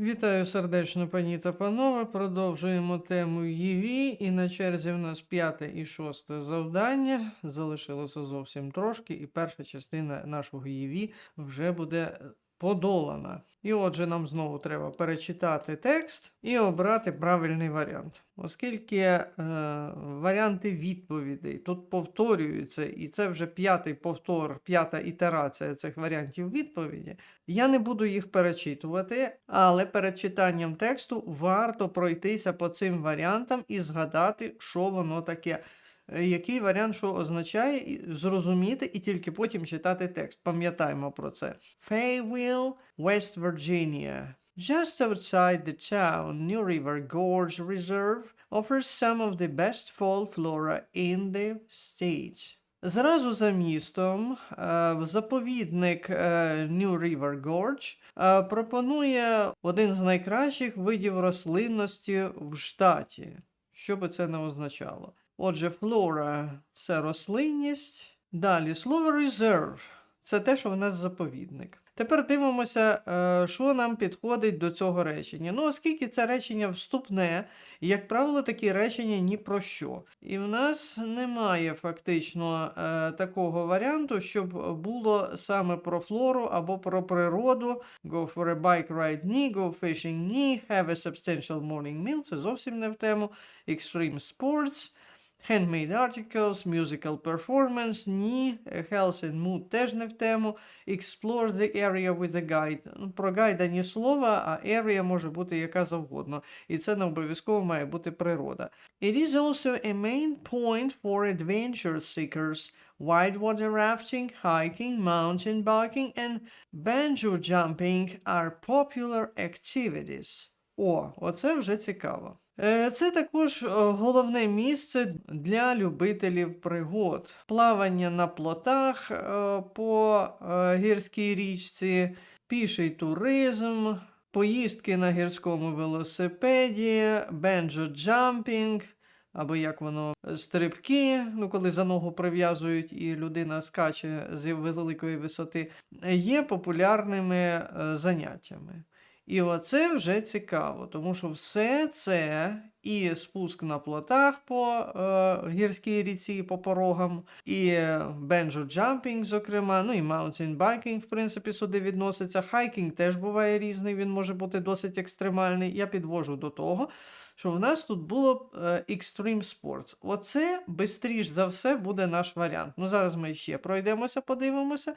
Вітаю сердечно, пані та панове. Продовжуємо тему ЄВІ. І на черзі в нас п'яте і шосте завдання. Залишилося зовсім трошки, і перша частина нашого ЄВІ вже буде подолана. І отже, нам знову треба перечитати текст і обрати правильний варіант. Оскільки е, варіанти відповідей тут повторюються, і це вже п'ятий повтор, п'ята ітерація цих варіантів відповіді, я не буду їх перечитувати, але перед читанням тексту варто пройтися по цим варіантам і згадати, що воно таке. Е, Який варіант що означає, зрозуміти і тільки потім читати текст. Пам'ятаємо про це. Fayetteville, West Virginia. Just outside the town, New River Gorge Reserve offers some of the best fall flora in the States. Зразу за містом е, заповідник е, New River Gorge пропонує один з найкращих видів рослинності в штаті. Що би це не означало? Отже, флора це рослинність. Далі слово reserve це те, що в нас заповідник. Тепер дивимося, е, що нам підходить до цього речення. Ну, оскільки це речення вступне, як правило, такі речення ні про що. І в нас немає фактично е, такого варіанту, щоб було саме про флору або про природу. Go for a bike ride ні, go fishing ні, have a substantial morning meal це зовсім не в тему. Extreme sports. Handmade articles, musical performance, ні, health and mood теж не в тему. Explore the area with a guide. Ну, Про гайда ні слова, а area може бути яка завгодно. І це не обов'язково має бути природа. It is also a main point for adventure seekers. Whitewater rafting, hiking, mountain biking and banjo jumping are popular activities. О, оце вже цікаво. Е, Це також е, головне місце для любителів пригод. Плавання на плотах е, по гірській річці, піший туризм, поїздки на гірському велосипеді, бенджо-джампінг, або як воно, стрибки, ну коли за ногу прив'язують і людина скаче з великої висоти, є популярними заняттями. І оце вже цікаво, тому що все це і спуск на плотах по е, гірській ріці, по порогам, і бенджо-джампінг, зокрема, ну і маунтін-байкінг, в принципі, сюди відноситься. Хайкінг теж буває різний, він може бути досить екстремальний. Я підвожу до того, що в нас тут було е, Extreme Sports. Оце, бистріш за все, буде наш варіант. Ну, зараз ми ще пройдемося, подивимося.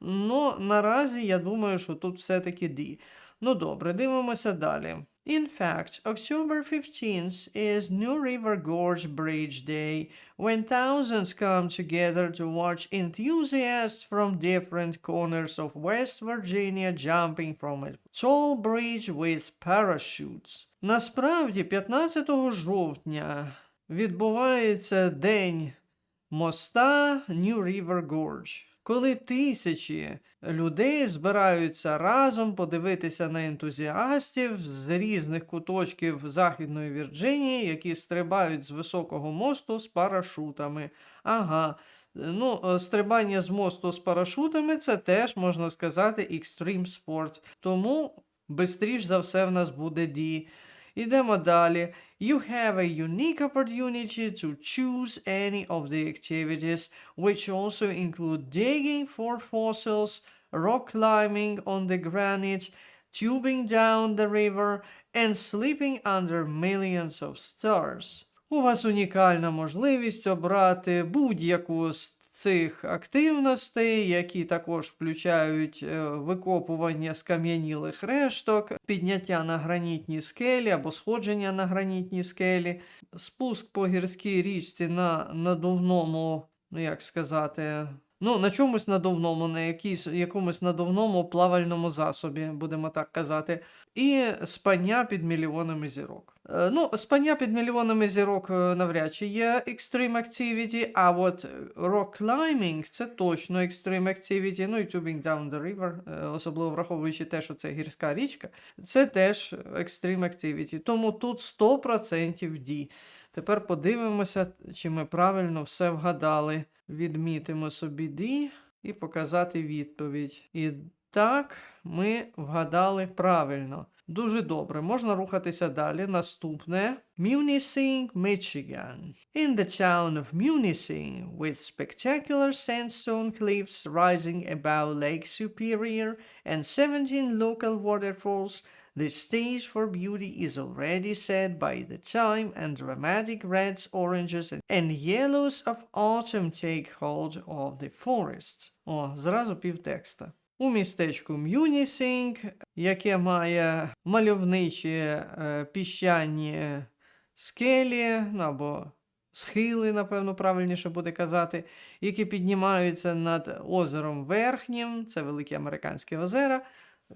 Ну, наразі я думаю, що тут все-таки D. Ну добре, дивимося далі. In fact, October 15th is New River Gorge Bridge Day, when thousands come together to watch enthusiasts from different corners of West Virginia jumping from a tall bridge with parachutes. Насправді, 15 жовтня відбувається День моста New River Gorge Коли тисячі людей збираються разом подивитися на ентузіастів з різних куточків Західної Вірджинії, які стрибають з високого мосту з парашутами. Ага. Ну, е, стрибання з мосту з парашутами це теж можна сказати extreme sport. Тому бистріш за все в нас буде D. Ідемо далі. You have a unique opportunity to choose any of the activities, which also include digging for fossils, rock climbing on the granite, tubing down the river, and sleeping under millions of stars. У вас унікальна можливість обрати будь-яку з цих активностей, які також включають е, викопування скам'янілих решток, підняття на гранітні скелі або сходження на гранітні скелі, спуск по гірській річці на надувному, ну як сказати. Ну, на чомусь надувному, на якійсь, якомусь надувному плавальному засобі, будемо так казати, і спання під мільйонами зірок. Е, Ну, спання під мільйонами зірок е, навряд чи є extreme activity, а от rock climbing – це точно extreme activity, ну і tubing down the river, е, особливо враховуючи те, що це гірська річка, це теж extreme activity. Тому тут 100% D. Тепер подивимося, чи ми правильно все вгадали. Відмітимо собі D і показати відповідь. І так, ми вгадали правильно. Дуже добре. Можна рухатися далі. Наступне. Munising, Michigan. In the town of Munising, with spectacular sandstone cliffs rising above Lake Superior and 17 local waterfalls, the stage for beauty is already set by the time and dramatic reds, oranges, and yellows of autumn take hold of the forests. О, зразу півтекста. У містечку Мюнісінг, яке має мальовничі е, піщані скелі, ну, або схили, напевно, правильніше буде казати, які піднімаються над озером Верхнім, це Великі Американські озера,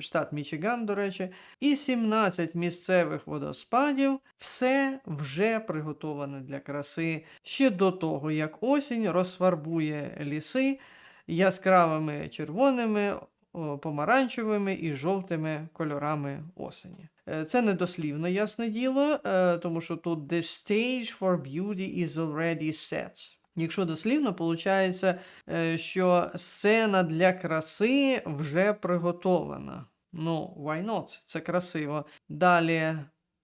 штат Мічиган, до речі, і 17 місцевих водоспадів, все вже приготоване для краси. Ще до того, як осінь розфарбує ліси яскравими червоними, помаранчевими і жовтими кольорами осені. Е, Це не дослівно, ясне діло, е, тому що тут the stage for beauty is already set. Якщо дослівно, виходить, що сцена для краси вже приготована. Ну, why not? Це красиво. Далі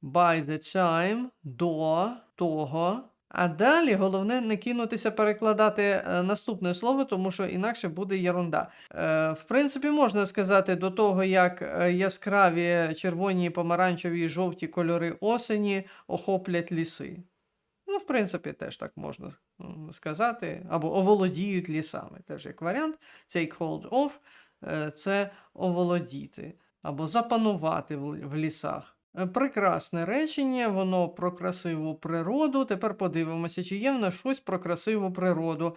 by the time до того. А далі головне не кинутися перекладати е, наступне слово, тому що інакше буде ерунда. Е, в принципі, можна сказати до того, як е, яскраві червоні, помаранчеві жовті кольори осені охоплять ліси. Ну, в принципі, теж так можна сказати, або оволодіють лісами. Теж як варіант, take hold of це оволодіти або запанувати в лісах. Е, Прекрасне речення, воно про красиву природу. Тепер подивимося, чи є в нас щось про красиву природу.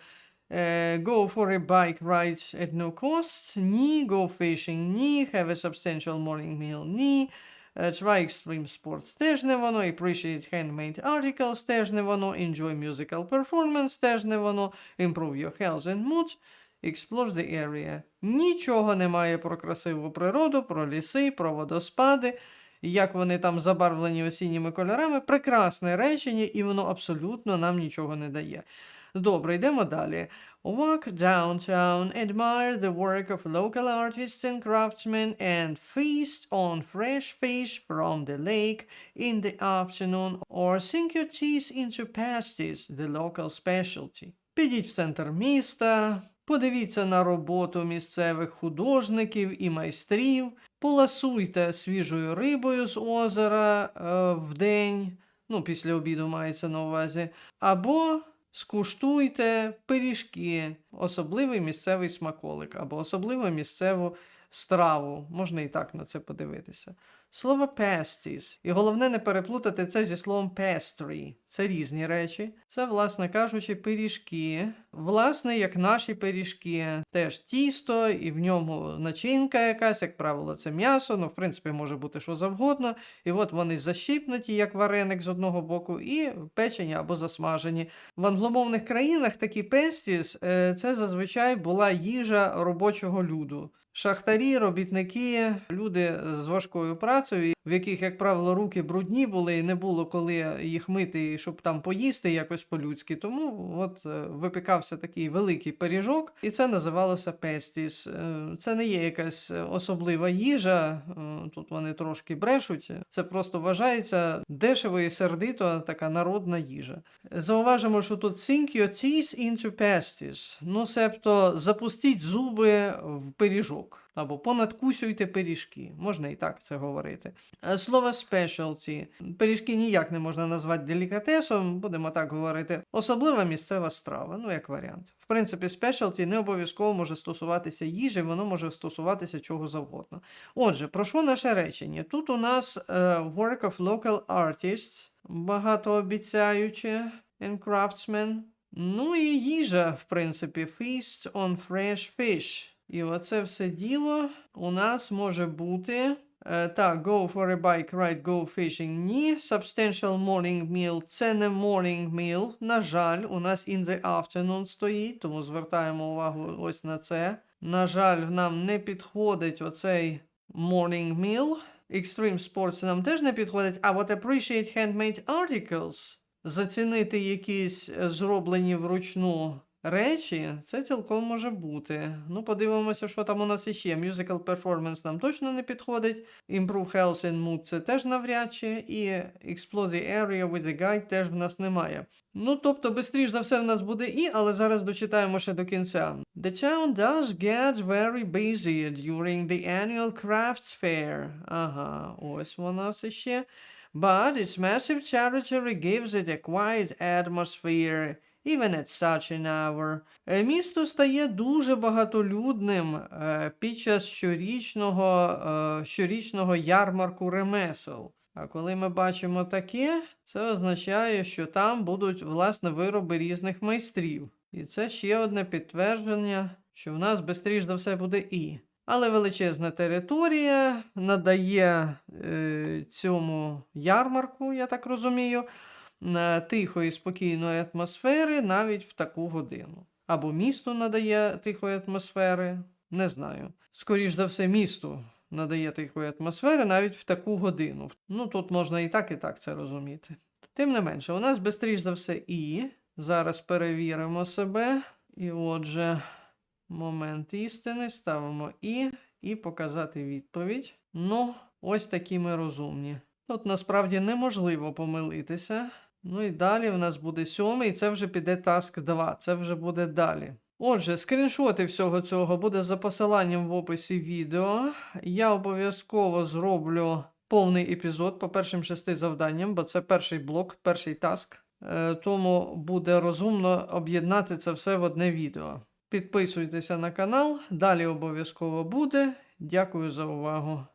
Е, Go for a bike ride at no cost. Ні. Go fishing. Ні. Have a substantial morning meal. Ні. Е, Try extreme sports теж не воно. Appreciate handmade articles теж не воно. Enjoy musical performance теж не воно. Improve your health and mood. Explore the area. Нічого немає про красиву природу, про ліси, про водоспади, як вони там забарвлені осінніми кольорами. Прекрасне речення, і воно абсолютно нам нічого не дає. Добре, йдемо далі. Walk downtown, admire the work of local artists and craftsmen, and feast on fresh fish from the lake in the afternoon, or sink your teeth into pasties, the local specialty. Підіть в центр міста, подивіться на роботу місцевих художників і майстрів, поласуйте свіжою рибою з озера е, в день, ну, після обіду мається на увазі, або скуштуйте пиріжки, особливий місцевий смаколик, або особливу місцеву страву. Можна і так на це подивитися. Слово pasties. І головне не переплутати це зі словом pastry. Це різні речі. Це, власне кажучи, пиріжки. Власне, як наші пиріжки. Теж тісто, і в ньому начинка якась, як правило, це м'ясо, ну, в принципі, може бути що завгодно. І от вони защіпнуті, як вареник з одного боку, і печені або засмажені. В англомовних країнах такі пестіс це зазвичай була їжа робочого люду. Шахтарі, робітники, люди з важкою працею, в яких, як правило, руки брудні були, і не було коли їх мити, щоб там поїсти якось по-людськи. Тому от е, випікався такий великий пиріжок, і це називалося пестіс. Е, Це не є якась особлива їжа. е, Тут вони трошки брешуть. Це просто вважається дешево і сердито така народна їжа. Зауважимо, що тут sink your teeth. Ну, себто запустіть зуби в пиріжок. Або понадкусюйте пиріжки, можна і так це говорити. Е, Слово specialty. Пиріжки ніяк не можна назвати делікатесом, будемо так говорити. Особлива місцева страва, ну як варіант. В принципі, specialty не обов'язково може стосуватися їжі, воно може стосуватися чого завгодно. Отже, про що наше речення? Тут у нас е, work of local artists, багатообіцяюче, and craftsmen. Ну і їжа, в принципі, feast on fresh fish. І оце все діло у нас може бути. Е, так, go for a bike ride, go fishing. Ні. Substantial morning meal. Це не morning meal. На жаль, у нас in the afternoon стоїть, тому звертаємо увагу ось на це. На жаль, нам не підходить оцей morning meal. Extreme sports нам теж не підходить, а от appreciate handmade articles. Зацінити якісь е, зроблені вручну речі, це цілком може бути. Ну, подивимося, що там у нас іще. Musical performance нам точно не підходить. Improve health and mood це теж навряд чи. І Explore the area with the guide теж в нас немає. Ну, тобто, бистріш за все в нас буде і, але зараз дочитаємо ще до кінця. The town does get very busy during the annual crafts fair. Ага, ось нас іще. But its massive territory gives it a quiet atmosphere, even at such Місто стає дуже багатолюдним е, під час щорічного, е, щорічного ярмарку ремесел. А коли ми бачимо таке, це означає, що там будуть власне вироби різних майстрів. І це ще одне підтвердження, що в нас швидше за все буде і. Але величезна територія надає е, цьому ярмарку, я так розумію, тихої спокійної атмосфери навіть в таку годину. Або місто надає тихої атмосфери, не знаю. Скоріш за все, місто надає тихої атмосфери навіть в таку годину. Ну, тут можна і так, і так це розуміти. Тим не менше, у нас швидше за все і. Зараз перевіримо себе. І отже, момент істини ставимо і, і показати відповідь. Ну, ось такі ми розумні. Тут насправді неможливо помилитися. Ну і далі в нас буде сьомий, і це вже піде таск 2. Це вже буде далі. Отже, скріншоти всього цього буде за посиланням в описі відео. Я обов'язково зроблю повний епізод по першим шести завданням, бо це перший блок, перший таск. Е, Тому буде розумно об'єднати це все в одне відео. Підписуйтеся на канал, далі обов'язково буде. Дякую за увагу.